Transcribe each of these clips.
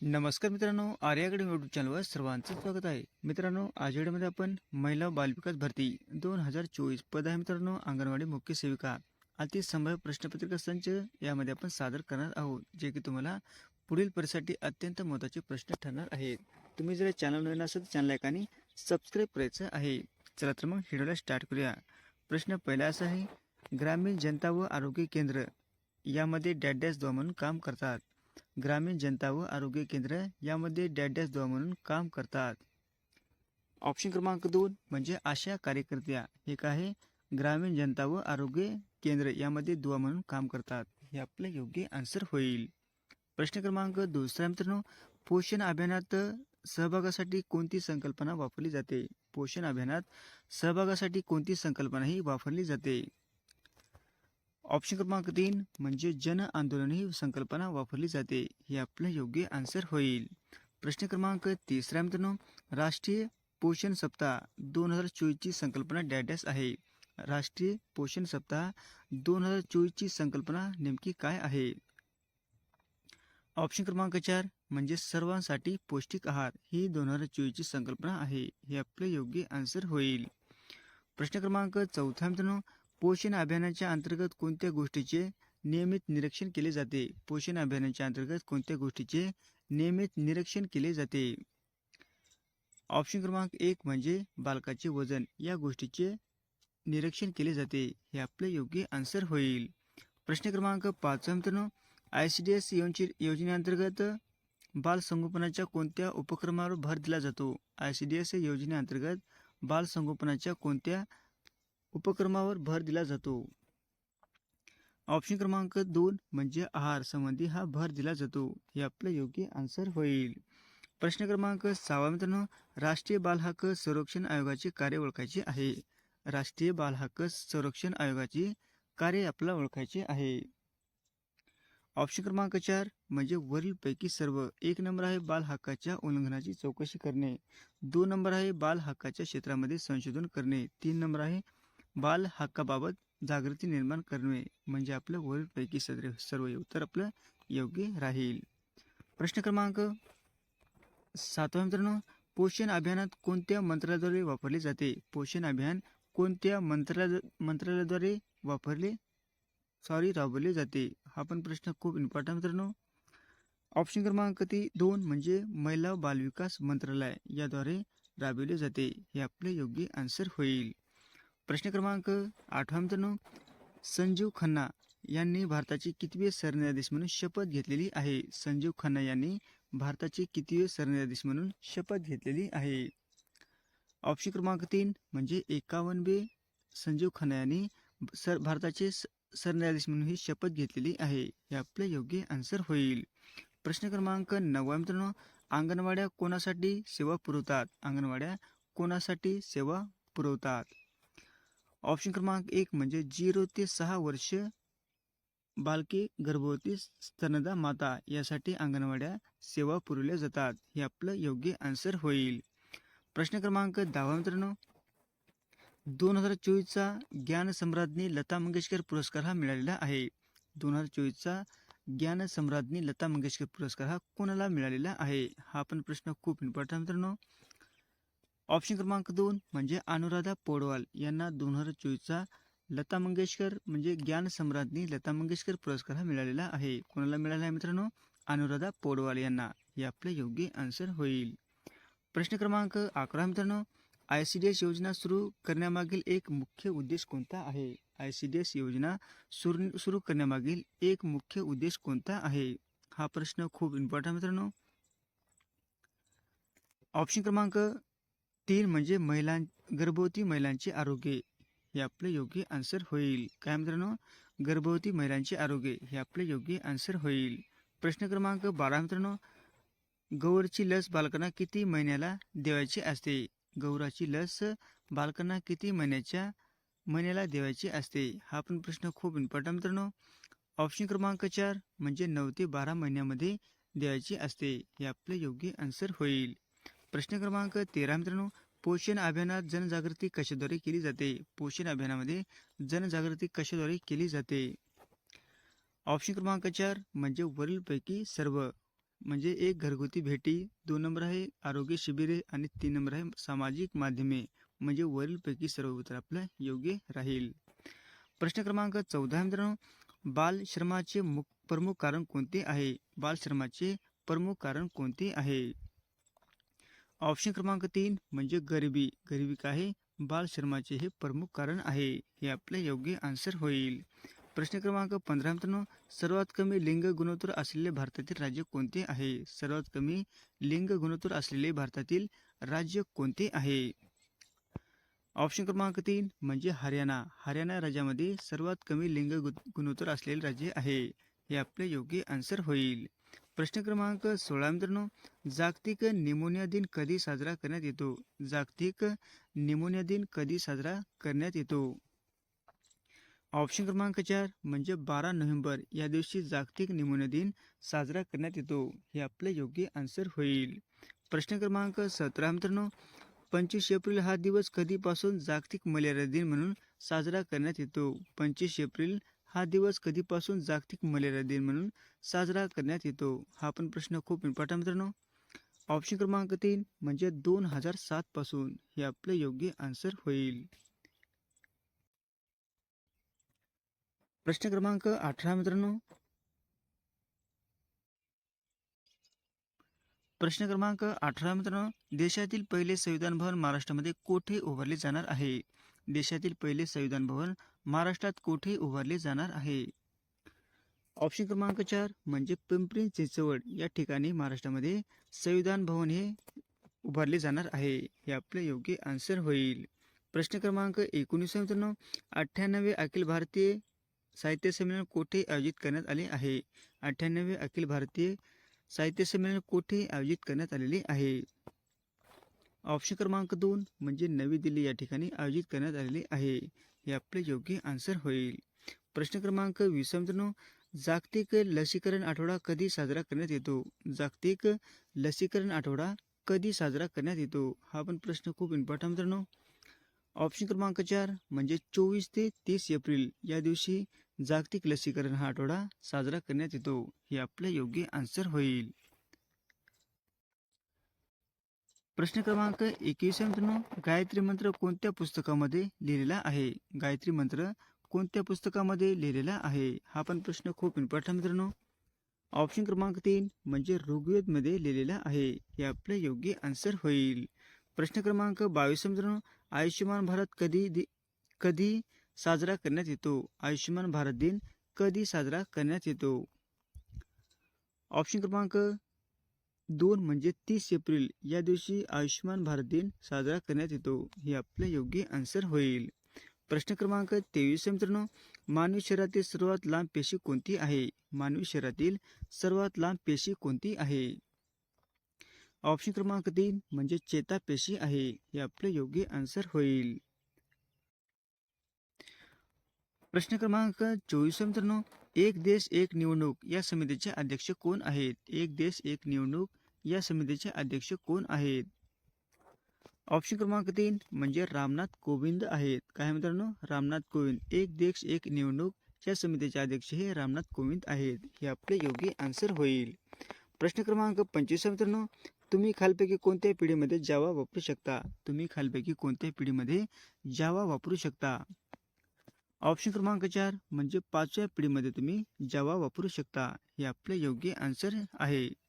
नमस्कार मित्रांनो आर्याकडे यूट्यूब चॅनलवर सर्वांचं स्वागत आहे. मित्रांनो आज व्हिडिओमध्ये आपण महिला बालविकास भरती दोन हजार चोवीस पद आहे मित्रांनो अंगणवाडी मुख्य सेविका. अति संभाव्य प्रश्नपत्रिका संच यामध्ये आपण सादर करणार आहोत जे की तुम्हाला पुढील परीक्षेसाठी अत्यंत महत्त्वाचे प्रश्न ठरणार आहेत. तुम्ही जर चॅनल नवीन असेल तर चॅनल आणि सबस्क्राईब करायचं आहे. चला तर मग व्हिडिओला स्टार्ट करूया. प्रश्न पहिला असा आहे ग्रामीण जनता व आरोग्य केंद्र यामध्ये डॅडॅस डॅश द्वा म्हणून काम करतात. ग्रामीण जनता व आरोग्य केंद्र यामध्ये डॅश डॅश दुवा म्हणून काम करतात. ऑप्शन क्रमांक दोन. म्हणजे आशा कार्यकर्त्या. हे काय आहे ग्रामीण जनता व आरोग्य केंद्र यामध्ये दुवा म्हणून काम करतात. हे आपलं योग्य आन्सर होईल. प्रश्न क्रमांक दुसरा मित्रांनो पोषण अभियानात सहभागासाठी कोणती संकल्पना वापरली जाते? पोषण अभियानात सहभागासाठी कोणती संकल्पना ही वापरली जाते? ऑप्शन क्रमांक तीन म्हणजे जन आंदोलन ही संकल्पना वापरली जाते. हे आपलं योग्य आन्सर होईल. प्रश्न क्रमांक तिसरा मित्रांनो राष्ट्रीय पोषण सप्ताह दोन हजार चोवीसची संकल्पना डॅडॅस आहे. राष्ट्रीय पोषण सप्ताह दोन हजार चोवीसची संकल्पना नेमकी काय आहे? ऑप्शन क्रमांक चार म्हणजे सर्वांसाठी पौष्टिक आहार ही दोन हजार चोवीसची संकल्पना आहे. हे आपलं योग्य आन्सर होईल. प्रश्न क्रमांक चौथा मित्रांनो पोषण अभियानाच्या अंतर्गत कोणत्या गोष्टीचे नियमित निरीक्षण केले जाते? पोषण अभियानाच्या अंतर्गत कोणत्या गोष्टीचे नियमित निरीक्षण केले जाते? ऑप्शन क्रमांक एक म्हणजे बालकाचे वजन. या गोष्टीचे निरीक्षण केले जाते. हे आपले योग्य आन्सर होईल. प्रश्न क्रमांक पाच. मित्रांनो आय सी डी एस योजनेअंतर्गत बाल संगोपनाच्या कोणत्या उपक्रमावर भर दिला जातो? आय सी डी एस योजनेअंतर्गत बाल संगोपनाच्या कोणत्या उपक्रमावर भर दिला जातो. ऑप्शन क्रमांक दोन म्हणजे आहार संबंधी हा भर दिला जातो. हे आपलं योग्य आन्सर होईल. प्रश्न क्रमांक सहावा मित्रांनो राष्ट्रीय बाल हक्क संरक्षण आयोगाचे कार्य ओळखायचे आहे. राष्ट्रीय बाल हक्क संरक्षण आयोगाचे कार्य आपल्याला ओळखायचे आहे. ऑप्शन क्रमांक चार म्हणजे वरीलपैकी सर्व. एक नंबर आहे बाल हक्काच्या उल्लंघनाची चौकशी करणे. दोन नंबर आहे बाल हक्काच्या क्षेत्रामध्ये संशोधन करणे. तीन नंबर आहे बाल हक्काबाबत जागृती निर्माण करणे म्हणजे आपलं वरीलपैकी सर्व सर्व उत्तर आपलं योग्य राहील. प्रश्न क्रमांक सातवा मित्रांनो पोषण अभियानात कोणत्या मंत्रालयाद्वारे वापरले जाते? पोषण अभियान कोणत्या मंत्रालय मंत्रालयाद्वारे वापरले सॉरी राबवले जाते? हा पण प्रश्न खूप इम्पॉर्टंट मित्रांनो. ऑप्शन क्रमांक ती दोन म्हणजे महिला बालविकास मंत्रालय याद्वारे राबविले जाते. हे आपले योग्य आन्सर होईल. प्रश्न क्रमांक आठवा मित्रांनो संजीव खन्ना यांनी भारताचे कितवे सरन्यायाधीश म्हणून शपथ घेतलेली आहे. संजीव खन्ना यांनी भारताचे कितवे सरन्यायाधीश म्हणून शपथ घेतलेली आहे. ऑप्शन क्रमांक तीन म्हणजे एकावन्नवे संजीव खन्ना यांनी सर भारताचे स- सरन्यायाधीश म्हणून ही शपथ घेतलेली आहे. हे आपले योग्य आन्सर होईल. प्रश्न क्रमांक नववा मित्रांनो अंगणवाड्या कोणासाठी सेवा पुरवतात? अंगणवाड्या कोणासाठी सेवा पुरवतात? ऑप्शन क्रमांक एक म्हणजे झिरो ते सहा वर्ष बालके गर्भवती स्तनदा माता यासाठी अंगणवाड्या सेवा पुरवल्या जातात. हे आपलं योग्य आन्सर होईल. प्रश्न क्रमांक दहावा मित्रांनो. दोन हजार चोवीसचा ज्ञान सम्राज्ञी लता मंगेशकर पुरस्कार हा मिळालेला आहे. दोन हजार चोवीसचा ज्ञान सम्राज्ञी लता मंगेशकर पुरस्कार हा कोणाला मिळालेला आहे? हा पण प्रश्न खूप इम्पॉर्टंट मित्रांनो. ऑप्शन क्रमांक दोन म्हणजे अनुराधा पोडवाल यांना दोन हजार चोवीसचा लता मंगेशकर म्हणजे ज्ञान सम्राज्ञी लता मंगेशकर पुरस्कार हा मिळालेला आहे. कोणाला मिळाला आहे मित्रांनो? अनुराधा पोडवाल यांना. हे आपले योग्य आन्सर होईल. प्रश्न क्रमांक अकरा मित्रांनो. आय सी डी एस योजना सुरू करण्यामागील एक मुख्य उद्देश कोणता आहे? आय सी डी एस योजना सुरू सुरू करण्यामागील एक मुख्य उद्देश कोणता आहे? हा प्रश्न खूप इम्पॉर्टंट मित्रांनो. ऑप्शन क्रमांक तीन म्हणजे महिलां गर्भवती महिलांचे आरोग्य. हे आपले योग्य आन्सर होईल. काय मित्रांनो? गर्भवती महिलांचे आरोग्य. हे आपले योग्य आन्सर होईल. प्रश्न क्रमांक बारा मित्रांनो. गौरची लस बालकांना किती महिन्याला देवायची असते? गौराची लस बालकांना किती महिन्याच्या महिन्याला देवायची असते? हा पण प्रश्न खूप इम्पॉर्टंट मित्रांनो. ऑप्शन क्रमांक चार म्हणजे नऊ ते बारा महिन्यामध्ये द्यायची असते. हे आपले योग्य आन्सर होईल. प्रश्न क्रमांक तेरा मित्रांनो पोषण अभियानात जनजागृती कशाद्वारे केली जाते? पोषण अभियानामध्ये जनजागृती कशाद्वारे केली जाते? ऑप्शन क्रमांक चार म्हणजे वरीलपैकी सर्व म्हणजे एक घरगुती भेटी दोन नंबर आहे आरोग्य शिबिरे आणि तीन नंबर आहे सामाजिक माध्यमे म्हणजे वरीलपैकी सर्व उत्तर आपलं योग्य राहील. प्रश्न क्रमांक चौदा मित्रांनो बालश्रमाचे मुख प्रमुख कारण कोणते आहे? बालश्रमाचे प्रमुख कारण कोणते आहे? ऑप्शन क्रमांक तीन म्हणजे गरिबी. गरिबी काय? बाल बालश्रमाचे हे प्रमुख कारण आहे. हे आपले योग्य आन्सर होईल. प्रश्न क्रमांक पंधरा मित्रांनो सर्वात कमी लिंग गुणोत्तर असलेले भारतातील राज्य कोणते आहे? सर्वात कमी लिंग गुणोत्तर असलेले भारतातील राज्य कोणते आहे? ऑप्शन क्रमांक तीन म्हणजे हरियाणा. हरियाणा राज्यामध्ये सर्वात कमी लिंग गु- गुणोत्तर असलेले राज्य आहे. हे आपले योग्य आन्सर होईल. प्रश्न क्रमांक सोळा मित्रांनो जागतिक निमोनिया दिन कधी साजरा करण्यात येतो? जागतिक निमोनिया दिन कधी साजरा करण्यात येतो? ऑप्शन क्रमांक चार म्हणजे बारा नोव्हेंबर या दिवशी जागतिक निमोनिया दिन साजरा करण्यात येतो. हे आपले योग्य आन्सर होईल. प्रश्न क्रमांक सतरा मित्रांनो पंचवीस एप्रिल हा दिवस कधीपासून जागतिक मलेरिया दिन म्हणून साजरा करण्यात येतो? पंचवीस एप्रिल हा दिवस कधीपासून जागतिक मलेरिया दिन म्हणून साजरा करण्यात येतो. हा पण प्रश्न खूप इम्पॉर्टंट मित्रांनो. ऑप्शन क्रमांक तीन म्हणजे दोन हजार सात पासून हे आपले योग्य आन्सर होईल. प्रश्न क्रमांक अठरा मित्रांनो. प्रश्न क्रमांक अठरा मित्रांनो. देशातील पहिले संविधान भवन महाराष्ट्रामध्ये कोठे उभारले जाणार आहे? देशातील पहिले संविधान भवन महाराष्ट्रात कोठे उभारले जाणार आहे. ऑप्शन क्रमांक चार म्हणजे पिंपरी चिंचवड या ठिकाणी महाराष्ट्रामध्ये संविधान भवन हे उभारले जाणार आहे. हे आपले योग्य आन्सर होईल. प्रश्न क्रमांक एकोणीस मित्रांनो. अठ्ठ्याण्णवे अखिल भारतीय साहित्य संमेलन कोठे आयोजित करण्यात आले आहे? अठ्ठ्याण्णवे अखिल भारतीय साहित्य संमेलन कोठे आयोजित करण्यात आलेले आहे? ऑप्शन क्रमांक दोन म्हणजे नवी दिल्ली या ठिकाणी आयोजित करण्यात आलेली आहे. हे आपले योग्य आन्सर होईल. प्रश्न क्रमांक वीस मित्रांनो जागतिक लसीकरण आठवडा कधी साजरा करण्यात येतो? जागतिक लसीकरण आठवडा कधी साजरा करण्यात येतो? हा पण प्रश्न खूप इम्पॉर्टंट मित्रांनो. ऑप्शन क्रमांक चार म्हणजे चोवीस ते तीस एप्रिल या दिवशी जागतिक लसीकरण हा आठवडा साजरा करण्यात येतो. हे आपले योग्य आन्सर होईल. प्रश्न क्रमांक एकवीस मित्रांनो गायत्री मंत्र कोणत्या पुस्तकामध्ये लिहिलेला आहे? गायत्री मंत्र कोणत्या पुस्तकामध्ये लिहिलेला आहे? हा पण प्रश्न खूप इम्पॉर्टंट मित्रांनो. ऑप्शन क्रमांक तीन म्हणजे ऋग्वेदमध्ये लिहिलेला आहे. हे आपले योग्य आन्सर होईल. प्रश्न क्रमांक बावीस मित्रांनो आयुष्यमान भारत कधी दि- कधी साजरा करण्यात येतो? आयुष्यमान भारत दिन कधी साजरा करण्यात येतो? ऑप्शन क्रमांक दोन म्हणजे तीस एप्रिल या दिवशी आयुष्यमान भारत दिन साजरा करण्यात येतो. हे आपले योग्य आन्सर होईल. प्रश्न क्रमांक तेवीस मित्रांनो. मानवी शरीरातील सर्वात लांब पेशी कोणती आहे? मानवी शरीरातील सर्वात लांब पेशी कोणती आहे? ऑप्शन क्रमांक तीन म्हणजे चेता पेशी आहे. हे आपले योग्य आन्सर होईल. प्रश्न क्रमांक चोवीस मित्रांनो. एक देश एक निवडणूक या समितीचे अध्यक्ष कोण आहेत? एक देश एक निवडणूक या समितीचे अध्यक्ष कोण आहेत? ऑप्शन क्रमांक तीन म्हणजे रामनाथ कोविंद आहेत. काय मित्रांनो? रामनाथ कोविंद. एक देश एक निवडणूक. या समितीचे अध्यक्ष हे रामनाथ कोविंद आहेत. हे आपले योग्य आन्सर होईल. प्रश्न क्रमांक पंचवीस मित्रांनो. तुम्ही खालपैकी कोणत्या पिढीमध्ये जावा वापरू शकता? तुम्ही खालपैकी कोणत्या पिढीमध्ये जावा वापरू शकता? ऑप्शन क्रमांक चार म्हणजे पाचव्या पिढीमध्ये तुम्ही जावा वापरू शकता. हे आपले योग्य आन्सर आहे.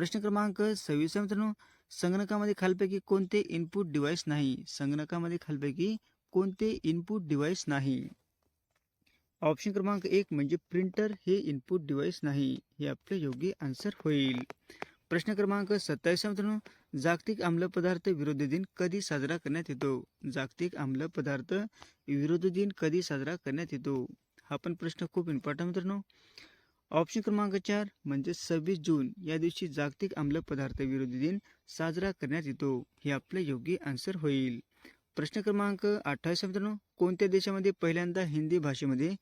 प्रश्न क्रमांक सव्वीस मित्रांनो. संगणकामध्ये खालपैकी कोणते इनपुट डिव्हाइस नाही? संगणकामध्ये खालपैकी कोणते इनपुट डिव्हाइस नाही? ऑप्शन क्रमांक एक म्हणजे प्रिंटर हे इनपुट डिव्हाइस नाही. हे आपले योग्य आन्सर होईल. प्रश्न क्रमांक सत्तावीस मित्रांनो. जागतिक आम्ल पदार्थ विरोधी दिन कधी साजरा करण्यात येतो? जागतिक आम्ल पदार्थ विरोधी दिन कधी साजरा करण्यात येतो? प्रश्न खूप इम्पॉर्टंट मित्रांनो. ऑप्शन क्रमांक चार म्हणजे सव्वीस जून या दिवशी जागतिक अंमल पदार्थ विरोधी दिन साजरा करण्यात येतो. हे आपले योग्य आन्सर होईल. प्रश्न क्रमांक अठ्ठावीस मित्रांनो. कोणत्या देशामध्ये पहिल्यांदा हिंदी भाषेमध्ये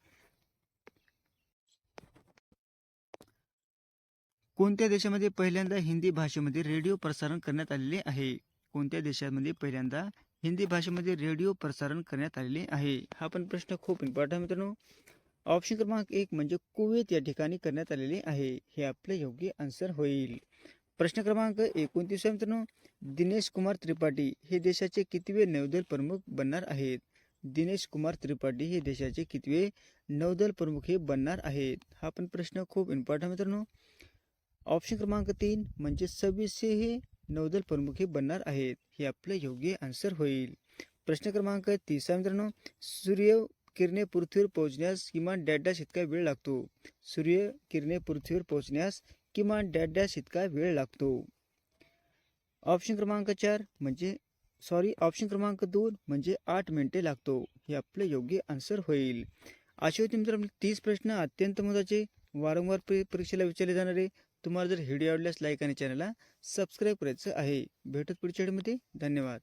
कोणत्या देशामध्ये पहिल्यांदा हिंदी भाषेमध्ये रेडिओ प्रसारण करण्यात आलेले आहे? कोणत्या देशामध्ये पहिल्यांदा हिंदी भाषेमध्ये रेडिओ प्रसारण करण्यात आलेले आहे? हा पण प्रश्न खूप इम्पॉर्टंट मित्रांनो. ऑप्शन क्रमांक एक म्हणजे कुवेत या ठिकाणी करण्यात आलेले आहे. हे आपले योग्य आन्सर होईल. प्रश्न क्रमांक एकोणतीस मित्रांनो. दिनेश कुमार त्रिपाठी हे देशाचे कितवे नौदल प्रमुख बनणार आहेत? दिनेश कुमार त्रिपाठी हे देशाचे कितवे नौदल प्रमुख हे बनणार आहेत? हा पण प्रश्न खूप इम्पॉर्टंट मित्रांनो. ऑप्शन क्रमांक तीन म्हणजे सव्वीसशे हे नौदल प्रमुख हे बनणार आहेत. हे आपलं योग्य आन्सर होईल. प्रश्न क्रमांक तिसरा मित्रांनो. सूर्य किरणे पृथ्वीवर पोहोचण्यास किमान डॅश डॅश इतका वेळ लागतो. सूर्य किरणे पृथ्वीवर पोहोचण्यास किमान डॅश डॅश इतका वेळ लागतो. ऑप्शन क्रमांक चार म्हणजे सॉरी ऑप्शन क्रमांक दोन म्हणजे आठ मिनिटे लागतो. हे आपले योग्य आन्सर होईल. असे होते मित्रांनो तीस प्रश्न अत्यंत महत्त्वाचे. वारंवार परी- परीक्षेला विचारले जाणारे. तुम्हाला जर व्हिडिओ आवडल्यास लाईक आणि चॅनलला सबस्क्राईब करायचं आहे. भेटत पुढच्या व्हिडिओमध्ये. धन्यवाद.